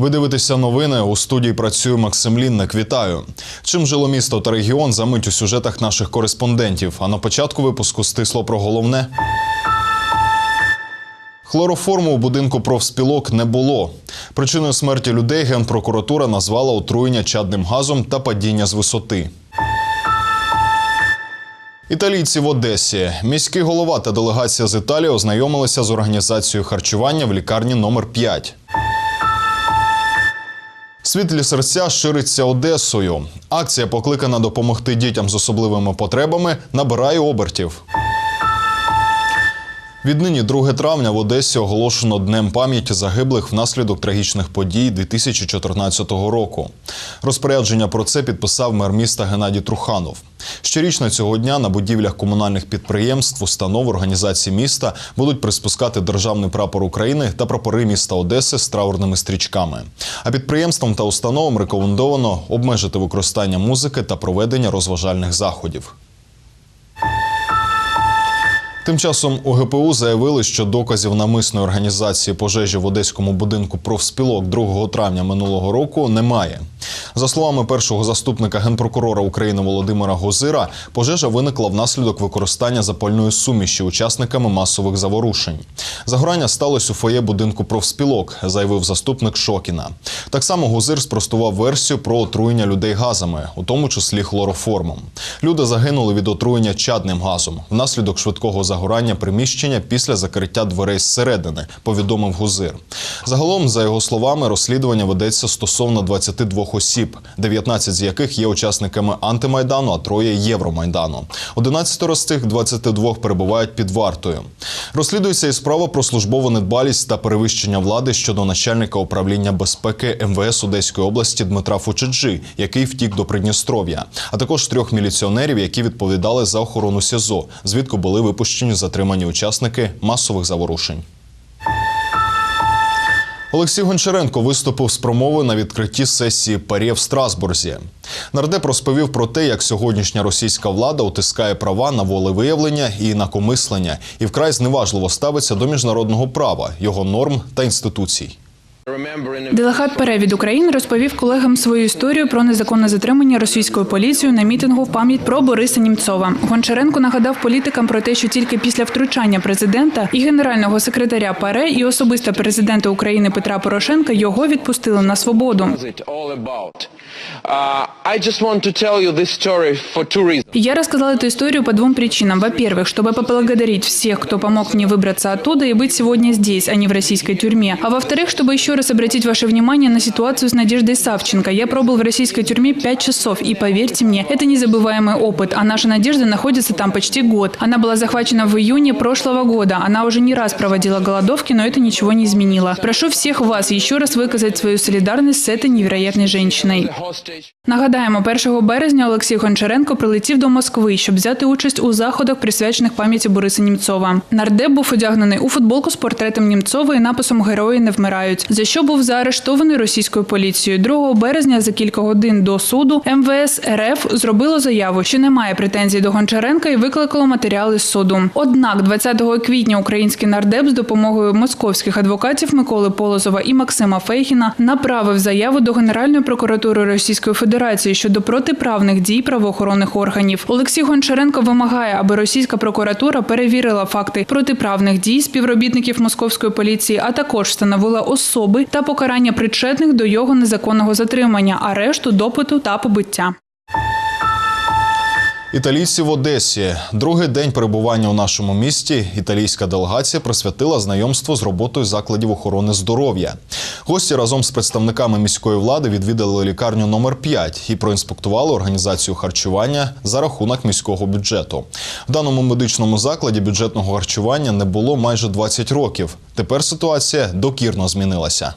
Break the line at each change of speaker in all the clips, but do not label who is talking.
Ви дивитеся новини. У студії працює Максим Лінник. Вітаю. Чим жило місто та регіон за мить у сюжетах наших кореспондентів. А на початку випуску стисло про головне. Хлороформу у будинку профспілок не було. Причиною смерті людей генпрокуратура назвала отруєння чадним газом та падіння з висоти. Італійці в Одесі. Міський голова та делегація з Італії ознайомилися з організацією харчування в лікарні номер 5 Світлі серця шириться Одесою. Акція, покликана допомогти дітям з особливими потребами, набирає обертів. Віднині 2 травня в Одесі оголошено днем пам'яті загиблих внаслідок трагічних подій 2014 року. Розпорядження про це підписав мер міста Геннадій Труханов. Щорічно цього дня на будівлях комунальних підприємств, установ, організацій міста будуть приспускати державний прапор України та прапори міста Одеси з траурними стрічками. А підприємствам та установам рекомендовано обмежити використання музики та проведення розважальних заходів. Тим часом у ГПУ заявили, що доказів намисної організації пожежі в одеському будинку профспілок 2 травня минулого року немає. За словами першого заступника генпрокурора України Володимира Гозира, пожежа виникла внаслідок використання запальної суміші учасниками масових заворушень. Загорання сталося у фоє будинку профспілок, заявив заступник Шокіна. Так само Гозир спростував версію про отруєння людей газами, у тому числі хлороформом. Люди загинули від отруєння чадним газом внаслідок швидкого загорання приміщення після закриття дверей зсередини, повідомив Гузир. Загалом, за його словами, розслідування ведеться стосовно 22 осіб, 19 з яких є учасниками антимайдану, а троє Євромайдану. 11 з цих 22 перебувають під вартою. Розслідується і справа про службову недбалість та перевищення влади щодо начальника управління безпеки МВС Одеської області Дмитра Фучиджи, який втік до Придністров'я, а також трьох міліціонерів, які відповідали за охорону СІЗО, звідки були випущені затримані учасники масових заворушень. Олексій Гончаренко виступив з промови на відкритті сесії ПАРЄ в Страсбурзі. Нардеп розповів про те, як сьогоднішня російська влада утискає права на волевиявлення і накомислення і вкрай зневажливо ставиться до міжнародного права, його норм та інституцій.
Делегат ПЕРЕ від України розповів колегам свою історію про незаконне затримання російською поліцією на мітингу в пам'ять про Бориса Німцова. Гончаренко нагадав політикам про те, що тільки після втручання президента і генерального секретаря ПАРЕ і особисто президента України Петра Порошенка його відпустили на свободу.
is it all about? Uh, I just want to tell you this story for two reasons.
Я рассказала эту историю по двум причинам. Во-первых, чтобы поблагодарить всех, кто помог мне выбраться оттуда и быть сегодня здесь, а не в российской тюрьме. А во-вторых, чтобы еще раз обратить ваше внимание на ситуацию с Надеждой Савченко. Я пробыл в российской тюрьме пять часов, и поверьте мне, это незабываемый опыт. А наша Надежда находится там почти год. Она была захвачена в июне прошлого года. Она уже не раз проводила голодовки, но это ничего не изменило. Прошу всех вас еще раз выказать свою солидарность с этой невероятной женщиной.
The hostage.
Нагадаємо, 1 березня Олексій Гончаренко прилетів до Москви, щоб взяти участь у заходах, присвячених пам'яті Бориса Німцова. Нардеп був одягнений у футболку з портретом Німцова і написом Герої не вмирають, за що був заарештований російською поліцією. 2 березня за кілька годин до суду МВС РФ зробило заяву, що немає претензій до Гончаренка і викликало матеріали з суду. Однак, 20 квітня український нардеп з допомогою московських адвокатів Миколи Полозова і Максима Фейгіна направив заяву до Генеральної прокуратури Російської Федерації щодо протиправних дій правоохоронних органів. Олексій Гончаренко вимагає, аби російська прокуратура перевірила факти протиправних дій співробітників московської поліції, а також встановила особи та покарання причетних до його незаконного затримання, арешту, допиту та побиття.
Італійці в Одесі. Другий день перебування у нашому місті італійська делегація присвятила знайомство з роботою закладів охорони здоров'я. Гості разом з представниками міської влади відвідали лікарню номер 5 і проінспектували організацію харчування за рахунок міського бюджету. В даному медичному закладі бюджетного харчування не було майже 20 років. Тепер ситуація докірно змінилася.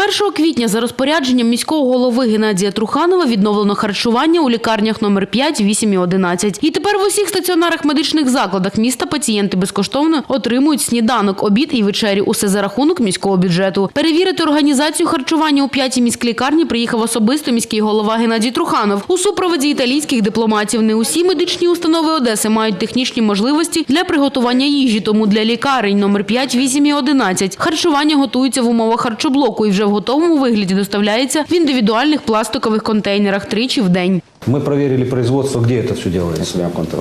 З
З 1 квітня за розпорядженням міського голови Геннадія Труханова відновлено харчування у лікарнях номер 5, 8 і 11. І тепер в усіх стаціонарах медичних закладах міста пацієнти безкоштовно отримують сніданок, обід і вечерю. Усе за рахунок міського бюджету. Перевірити організацію харчування у п'ятій міськлікарні приїхав особисто міський голова Геннадій Труханов. У супроводі італійських дипломатів не усі медичні установи Одеси мають технічні можливості для приготування їжі. Тому для лікарень номер 5, 8 і 11 харчування готується в умовах харчоблоку і вже в готовому вигляді доставляється в індивідуальних пластикових контейнерах тричі в день.
Мы проверили производство, где это все делается.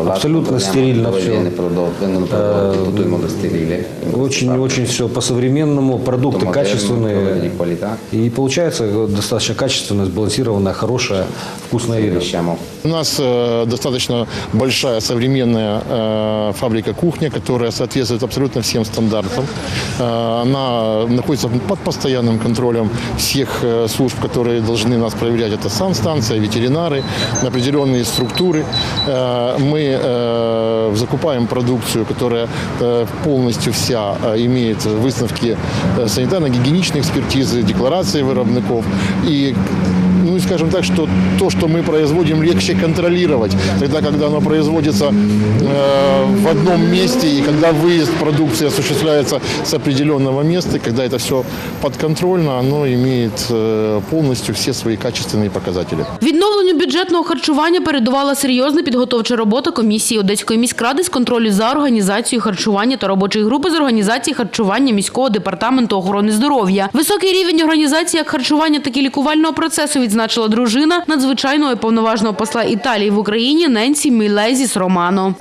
Абсолютно стерильно все.
viene prodotto- vengono prodotti tutto in modo sterile.
Очень, очень все по-современному, продукты качественные. И получается э, достаточно качественная, сбалансированная, хорошая, вкусная еда.
У нас э, достаточно большая современная э, фабрика кухня, которая соответствует абсолютно всем стандартам. Она находится под постоянным контролем всех служб, которые должны нас проверять. Это санстанция, ветеринары, определенные структуры. Э, мы э, закупаем продукцию, которая э, полностью вся э, имеет выставки э, санитарно-гигиеничной экспертизы, декларации выробников. И ну и скажем так, что то, что мы производим, легче контролировать, тогда, когда оно производится э, в одном месте и когда выезд продукции осуществляется с определенного места, и когда это все подконтрольно, оно имеет э, полностью все свои качественные показатели.
Відновленню бюджетного харчування передувала серйозна підготовча робота комісії Одеської міськради з контролю за організацією харчування та робочої групи з організації харчування міського департаменту охорони здоров'я. Високий рівень організації як харчування, так і лікувального процесу відзначила дружина надзвичайного і повноважного посла Італії в Україні Ненсі Мілезіс Романо.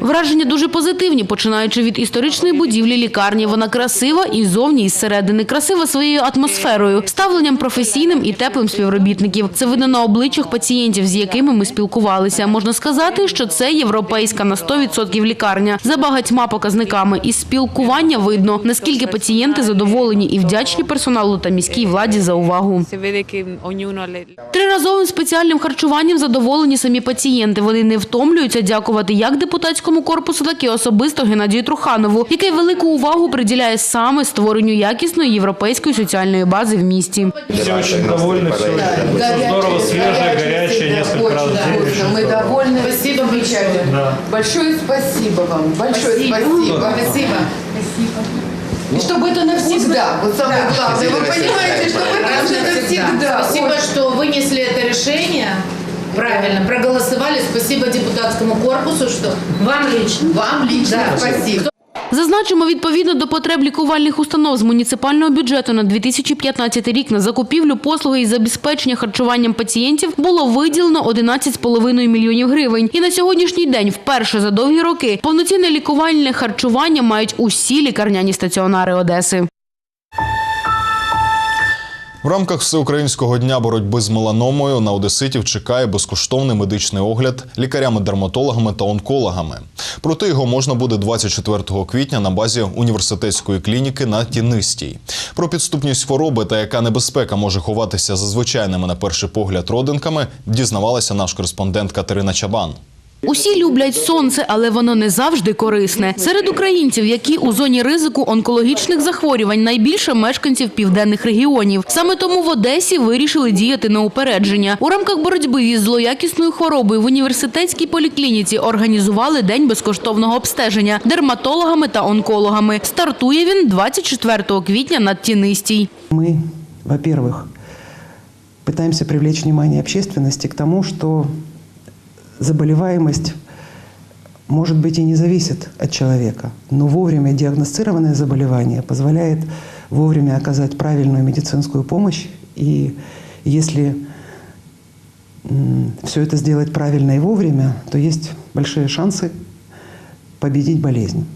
Враження дуже позитивні, починаючи від історичної будівлі лікарні. Вона красива і зовні, і зсередини. Красива своєю атмосферою, ставленням професійним і теплим співробітників. Це видно на обличчях пацієнтів, з якими ми спілкувалися. Можна сказати, що це європейська на 100% лікарня за багатьма показниками. Із спілкування видно, наскільки пацієнти задоволені і вдячні персоналу та міській владі за увагу
si vede che ognuno ha le,
Триразовим спеціальним харчуванням задоволені самі пацієнти. Вони не втомлюються дякувати як депутатському корпусу, так і особисто Геннадію Труханову, який велику увагу приділяє саме створенню якісної європейської соціальної бази в місті.
Все очень довольны, все очень здорово, свежее, горячее, несколько раз в день.
вкусно.
очень
Мы
здорово.
довольны. Спасибо большое.
Да.
Большое спасибо вам. Большое спасибо. Спасибо. И чтобы это навсегда. Вот самое главное. Вы понимаете, что это уже навсегда.
Спасибо, что вынесли это решение. Правильно, проголосовали. Спасибо депутатскому корпусу, что вам лично.
Вам лично
Да.
спасибо.
Зазначимо, відповідно до потреб лікувальних установ з муніципального бюджету на 2015 рік на закупівлю послуги і забезпечення харчуванням пацієнтів було виділено 11,5 мільйонів гривень. І на сьогоднішній день, вперше за довгі роки, повноцінне лікувальне харчування мають усі лікарняні стаціонари Одеси.
В рамках всеукраїнського дня боротьби з меланомою на одеситів чекає безкоштовний медичний огляд лікарями-дерматологами та онкологами. Пройти його можна буде 24 квітня на базі університетської клініки на Тінистій. Про підступність хвороби та яка небезпека може ховатися за звичайними на перший погляд родинками, дізнавалася наш кореспондент Катерина Чабан.
Усі люблять сонце, але воно не завжди корисне. Серед українців, які у зоні ризику онкологічних захворювань, найбільше мешканців південних регіонів. Саме тому в Одесі вирішили діяти на упередження. У рамках боротьби із злоякісною хворобою в університетській поліклініці організували день безкоштовного обстеження дерматологами та онкологами. Стартує він 24 квітня на Тінистій.
Мы, во-первых, пытаемся привлечь внимание общественности к тому, что Заболеваемость, может быть, и не зависит от человека, но вовремя диагностированное заболевание позволяет вовремя оказать правильную медицинскую помощь. И если все это сделать правильно и вовремя, то есть большие шансы победить болезнь.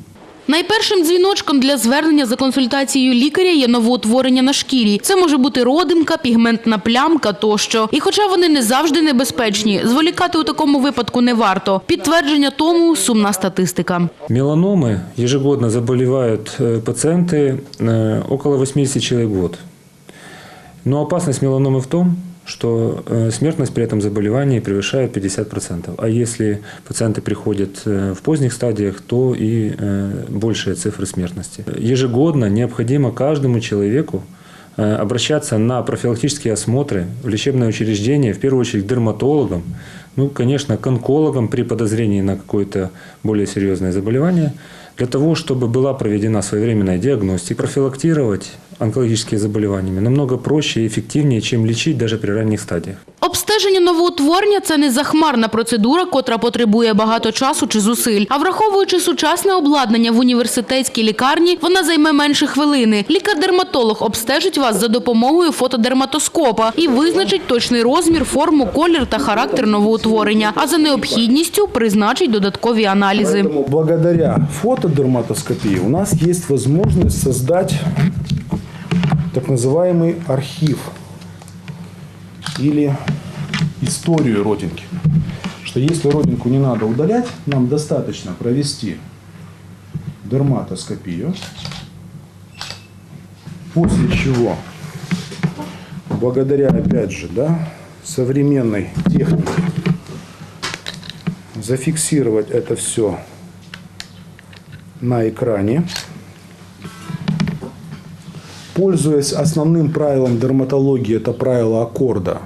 Найпершим дзвіночком для звернення за консультацією лікаря є новоутворення на шкірі. Це може бути родимка, пігментна плямка тощо. І хоча вони не завжди небезпечні, зволікати у такому випадку не варто. Підтвердження тому – сумна статистика.
Меланомы ежегодно заболевают э, пациенты э, около 80 человек в год. Но опасность меланомы в том,
что э, смертность при этом заболевании превышает 50%. А если пациенты приходят э, в поздних стадиях, то и э, большие цифры смертности. Ежегодно необходимо каждому человеку обращаться на профилактические осмотры в лечебное учреждение, в первую очередь к дерматологам, ну, конечно, к онкологам при подозрении на какое-то более серьезное заболевание, для того, чтобы была проведена своевременная диагностика. Профилактировать онкологические заболевания намного проще и эффективнее, чем лечить даже при ранних стадиях.
Обстеження новоутворення – це не захмарна процедура, котра потребує багато часу чи зусиль. А враховуючи сучасне обладнання в університетській лікарні, вона займе менше хвилини. Лікар-дерматолог обстежить вас за допомогою фотодерматоскопа і визначить точний розмір, форму, колір та характер новоутворення. А за необхідністю призначить додаткові аналізи.
Поэтому благодаря фотодерматоскопии у нас есть возможность создать так называемый архив или историю родинки. Что если родинку не надо удалять, нам достаточно провести дерматоскопию, после чего, благодаря, опять же, да, современной технике, зафиксировать это все на экране. Пользуясь основным правилом дерматологии, это правило аккорда,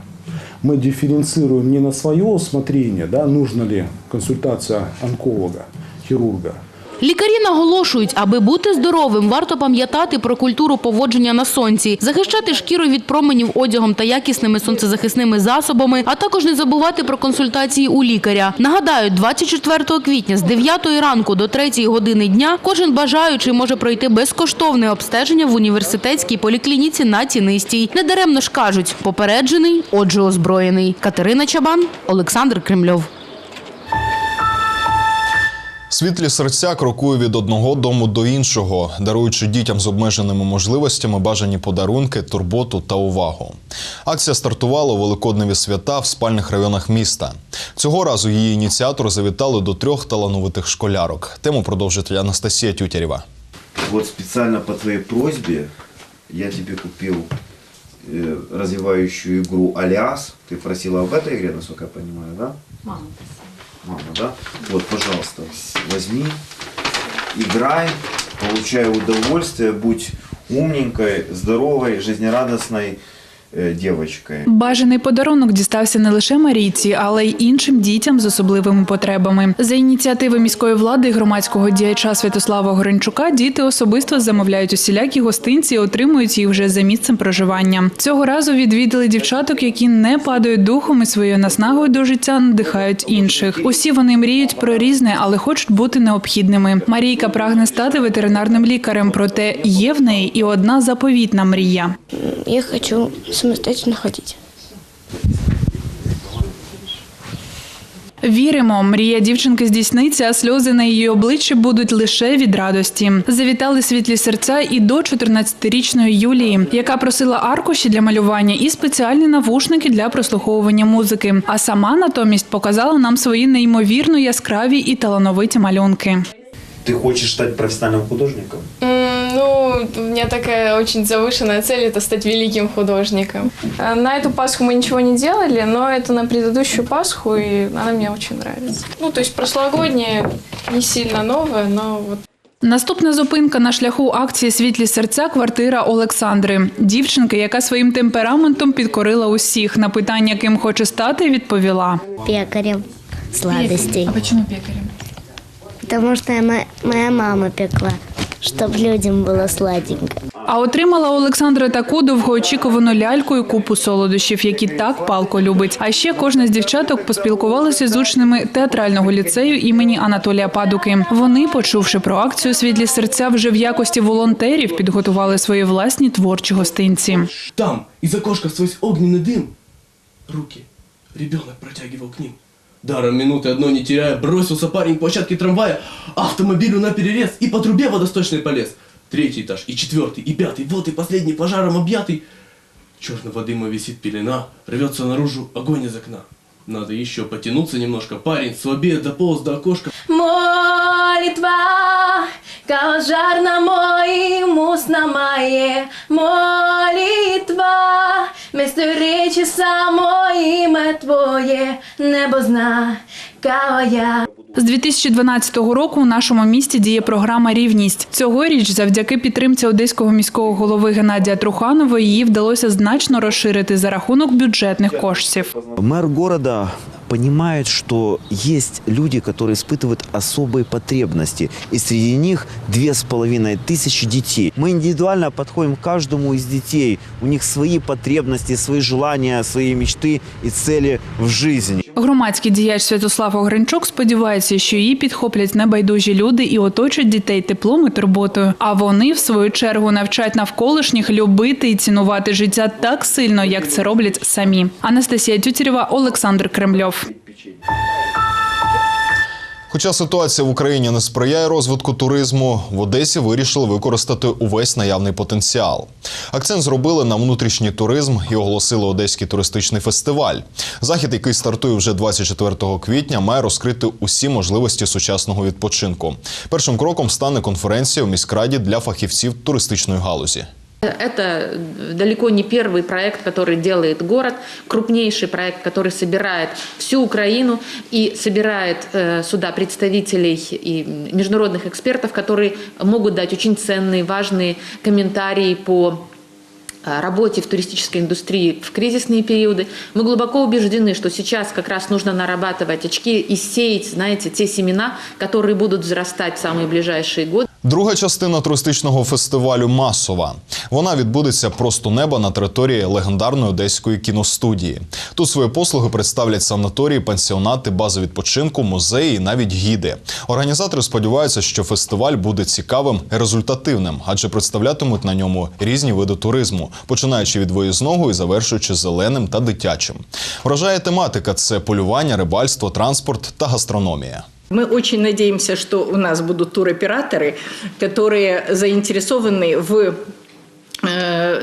мы дифференцируем не на свое усмотрение, да, нужно ли консультация онколога, хирурга,
Лікарі наголошують, аби бути здоровим, варто пам'ятати про культуру поводження на сонці, захищати шкіру від променів одягом та якісними сонцезахисними засобами, а також не забувати про консультації у лікаря. Нагадаю, 24 квітня з 9 ранку до 3 години дня кожен бажаючий може пройти безкоштовне обстеження в університетській поліклініці на Тінистій. Недаремно ж кажуть, попереджений, отже озброєний. Катерина Чабан, Олександр Кремльов.
Світлі серця крокує від одного дому до іншого, даруючи дітям з обмеженими можливостями бажані подарунки, турботу та увагу. Акція стартувала у великодневі свята в спальних районах міста. Цього разу її ініціатори завітали до трьох талановитих школярок. Тему продовжить Анастасія Тютярєва.
Вот специально по твоей просьбе я тебе купил э, развивающую игру Алиас. Ты просила об этой игре, насколько я понимаю, да?
Мама.
Мама, да? Вот, пожалуйста, возьми, играй, получай удовольствие, будь умненькой, здоровой, жизнерадостной э, девочкой.
Бажаний подарунок дістався не лише Марійці, але й іншим дітям з особливими потребами. За ініціативи міської влади і громадського діяча Святослава Горенчука діти особисто замовляють усілякі гостинці і отримують їх вже за місцем проживання. Цього разу відвідали дівчаток, які не падають духом і своєю наснагою до життя надихають інших. Усі вони мріють про різне, але хочуть бути необхідними. Марійка прагне стати ветеринарним лікарем, проте є в неї і одна заповітна мрія.
Я хочу самостоятельно ходить.
Віримо, мрія дівчинки здійсниться, а сльози на її обличчі будуть лише від радості. Завітали світлі серця і до 14-річної Юлії, яка просила аркуші для малювання і спеціальні навушники для прослуховування музики. А сама натомість показала нам свої неймовірно яскраві і талановиті малюнки.
Ты хочешь стать профессиональным художником?
Ну, у меня такая очень завышенная цель – это стать великим художником. Э, На эту Пасху мы ничего не делали, но это на предыдущую Пасху, и она мне очень нравится. Ну, то есть прошлогодняя не сильно новая, но вот
Наступна зупинка на шляху акції Світлі серця квартира Олександри. Дівчинки, яка своїм темпераментом підкорила усіх. На питання, ким хоче стати, відповіла.
Пекарем сладостей.
А почему пекарем?
Потому что моя, моя мама пекла, чтобы людям было сладенько.
А отримала Олександра таку довгоочікувану ляльку і купу солодощів, які так палко любить. А ще кожна з дівчаток поспілкувалася з учнями театрального ліцею імені Анатолія Падуки. Вони, почувши про акцію Світлі серця, вже в якості волонтерів підготували свої власні творчі гостинці.
Там из окошка сквозь огненный дым руки ребенок протягивал к ним. Даром минуты одной не теряя, бросился парень к площадке трамвая, автомобилю на перерез и по трубе водосточной полез. Третий этаж, и четвертый, и пятый, вот и последний пожаром объятый. Черного дыма висит пелена, рвется наружу огонь из окна. Надо еще потянуться немножко, парень слабее дополз до окошка.
Молитва, кожар на мой мус на мое. молитва, вместо речи самой имя твое. небо зна, кого я.
З 2012 року у нашому місті діє програма Рівність. Цьогоріч, завдяки підтримці одеського міського голови Геннадія Труханова, її вдалося значно розширити за рахунок бюджетних коштів.
Мэр города понимает, что есть люди, которые испытывают особые потребности. И среди них две с половиной тысячи детей. Мы индивидуально подходим к каждому из детей. У них свои потребности, свои желания, свои мечты и цели в жизни.
Громадський діяч Святослав Огринчук сподівається, що її підхоплять небайдужі люди і оточать дітей теплом і турботою. А вони, в свою чергу, навчать навколишніх любити і цінувати життя так сильно, як це роблять самі. Анастасія Тютєрєва, Олександр Кремльов.
Хоча ситуація в Україні не сприяє розвитку туризму, в Одесі вирішили використати увесь наявний потенціал. Акцент зробили на внутрішній туризм і оголосили Одеський туристичний фестиваль. Захід, який стартує вже 24 квітня, має розкрити усі можливості сучасного відпочинку. Першим кроком стане конференція у міськраді для фахівців туристичної галузі.
Это далеко не первый проект, который делает город, крупнейший проект, который собирает всю Украину и собирает э, сюда представителей и международных экспертов, которые могут дать очень ценные, важные комментарии по э, работе в туристической индустрии в кризисные периоды. Мы глубоко убеждены, что сейчас как раз нужно нарабатывать очки и сеять, знаете, те семена, которые будут взрастать в самые ближайшие годы.
Друга частина туристичного фестивалю масова. Вона відбудеться просто неба на території легендарної одеської кіностудії. Тут свої послуги представлять санаторії, пансіонати, бази відпочинку, музеї і навіть гіди. Організатори сподіваються, що фестиваль буде цікавим і результативним, адже представлятимуть на ньому різні види туризму, починаючи від виїзного і завершуючи зеленим та дитячим. Вражає тематика: це полювання, рибальство, транспорт та гастрономія.
Мы очень надеемся, что у нас будут туроператоры, которые заинтересованы в э,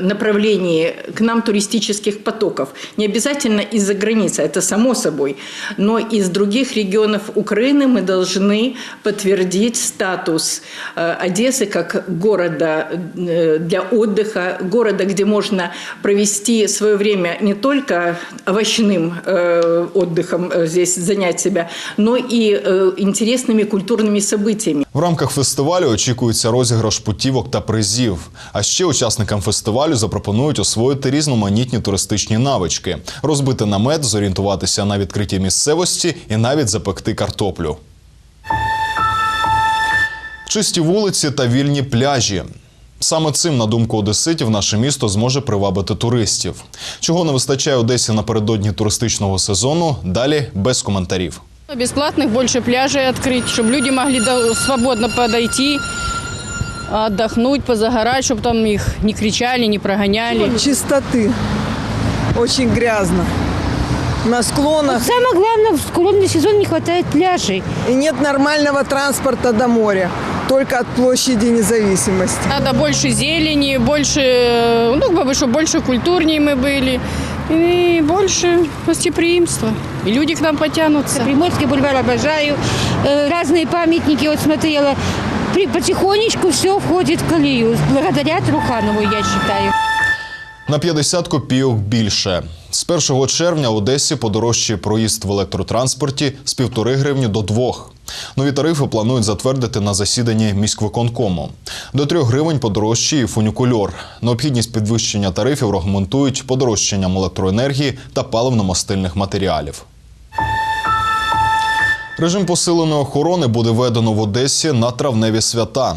направлении к нам туристических потоков. Не обязательно из-за границы, это само собой, но из других регионов Украины мы должны подтвердить статус э, Одессы как города э, для отдыха, города, где можно провести свое время не только овощным э, отдыхом э, здесь занять себя, но и э, интересными культурными событиями.
В рамках фестивалю очікується розіграш путівок та призів. А ще учасникам фестивалю запропонують освоїти різноманітні туристичні навички, розбити намет, зорієнтуватися на відкритій місцевості і навіть запекти картоплю. Чисті вулиці та вільні пляжі. Саме цим, на думку одеситів, наше місто зможе привабити туристів. Чого не вистачає Одесі напередодні туристичного сезону? Далі без коментарів.
Бесплатных больше пляжей открыть, чтобы люди могли до- свободно подойти, отдохнуть, позагорать, чтобы там их не кричали, не прогоняли.
Чистоты. Очень грязно. На склонах.
Самое главное, в склонный сезон не хватает пляжей.
И нет нормального транспорта до моря. Только от площади независимости.
Надо больше зелени, больше, ну, как бы, чтобы больше культурнее мы были. И больше гостеприимства. И люди к нам потянутся.
Приморский бульвар обожаю. Э, Разные памятники вот смотрела. Потихонечку все входит в колею. Благодаря Труханову, я считаю.
На 50 копійок більше. З 1 червня в Одесі подорожчає проїзд в електротранспорті з півтори гривні до двох. Нові тарифи планують затвердити на засіданні міськвиконкому. До трьох гривень подорожчає фунікульор. Необхідність підвищення тарифів регламентують подорожчанням електроенергії та паливно-мастильних матеріалів. Режим посиленої охорони буде введено в Одесі на травневі свята.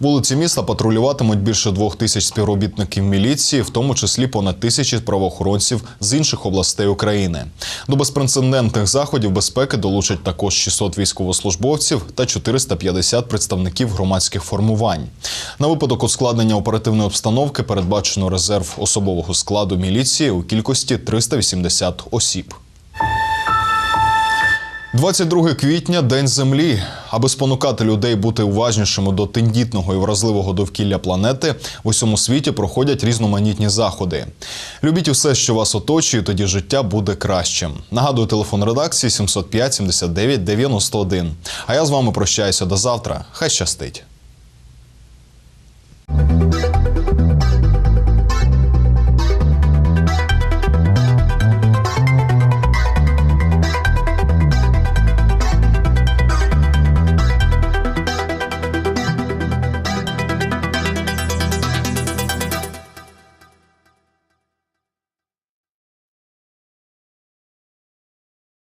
Вулиці міста патрулюватимуть більше двох тисяч співробітників міліції, в тому числі понад тисячі правоохоронців з інших областей України. До безпрецедентних заходів безпеки долучать також 600 військовослужбовців та 450 представників громадських формувань. На випадок ускладнення оперативної обстановки передбачено резерв особового складу міліції у кількості 380 осіб. 22 квітня день землі. Аби спонукати людей бути уважнішими до тендітного і вразливого довкілля планети, в усьому світі проходять різноманітні заходи. Любіть усе, що вас оточує, тоді життя буде кращим. Нагадую, телефон редакції 705 79 91. А я з вами прощаюся до завтра. Хай щастить.